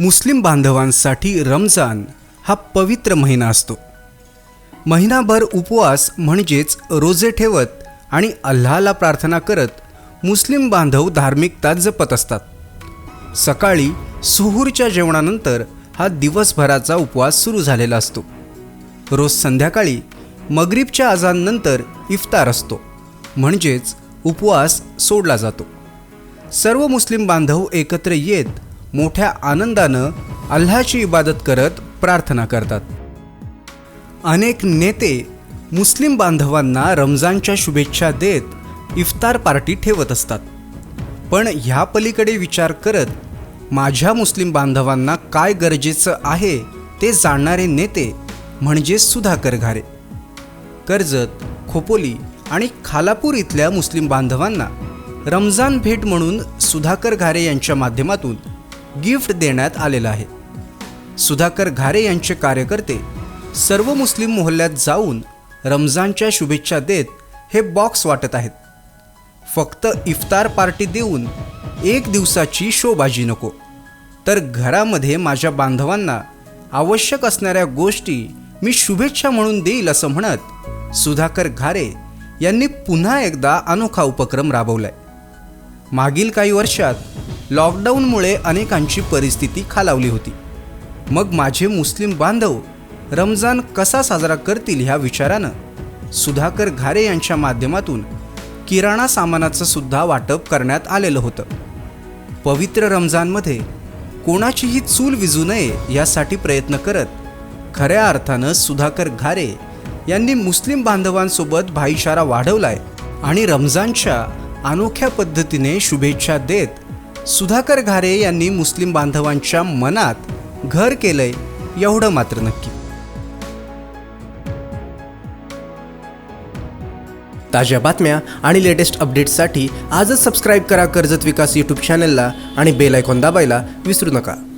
मुस्लिम बांधवांसाठी रमजान हा पवित्र महिना असतो. महिनाभर उपवास म्हणजेच रोजे ठेवत आणि अल्लाला प्रार्थना करत मुस्लिम बांधव धार्मिकता जपत असतात. सकाळी सुहूरच्या जेवणानंतर हा दिवसभराचा उपवास सुरू झालेला असतो. रोज संध्याकाळी मगरीबच्या आजानंतर इफ्तार असतो. म्हणजेच उपवास सोडला जातो. सर्व मुस्लिम बांधव एकत्र येत मोठ्या आनंदानं अल्लाची इबादत करत प्रार्थना करतात. अनेक नेते मुस्लिम बांधवांना रमजानच्या शुभेच्छा देत इफ्तार पार्टी ठेवत असतात. पण ह्या पलीकडे विचार करत माझ्या मुस्लिम बांधवांना काय गरजेचं आहे ते जाणणारे नेते म्हणजे सुधाकर घारे. कर्जत खोपोली आणि खालापूर इथल्या मुस्लिम बांधवांना रमजान भेट म्हणून सुधाकर घारे यांच्या माध्यमातून गिफ्ट देण्यात आलेलं आहे. सुधाकर घारे यांचे कार्यकर्ते सर्व मुस्लिम मोहल्ल्यात जाऊन रमजानच्या शुभेच्छा देत हे बॉक्स वाटत आहेत. फक्त इफ्तार पार्टी देऊन एक दिवसाची शोबाजी नको. तर घरामध्ये माझ्या बांधवांना आवश्यक असणाऱ्या गोष्टी मी शुभेच्छा म्हणून देईल असं म्हणत सुधाकर घारे यांनी पुन्हा एकदा अनोखा उपक्रम राबवलाय. मागील काही वर्षात लॉकडाऊनमुळे अनेकांची परिस्थिती खालावली होती. मग माझे मुस्लिम बांधव रमजान कसा साजरा करतील ह्या विचारानं सुधाकर घारे यांच्या माध्यमातून किराणा सामानाचं सुद्धा वाटप करण्यात आलेलं होतं. पवित्र रमजानमध्ये कोणाचीही चूल विजू नये यासाठी प्रयत्न करत खऱ्या अर्थानं सुधाकर घारे यांनी मुस्लिम बांधवांसोबत भाईचारा वाढवलाय आणि रमजानच्या अनोख्या पद्धतीने शुभेच्छा देत सुधाकर घारे यांनी मुस्लिम बांधवांच्या मनात घर केलंय एवढं मात्र नक्की. ताज्या बातम्या आणि लेटेस्ट अपडेट्ससाठी आजच सबस्क्राईब करा कर्जत विकास यूट्यूब चॅनलला आणि बेल आयकॉन दाबायला विसरू नका.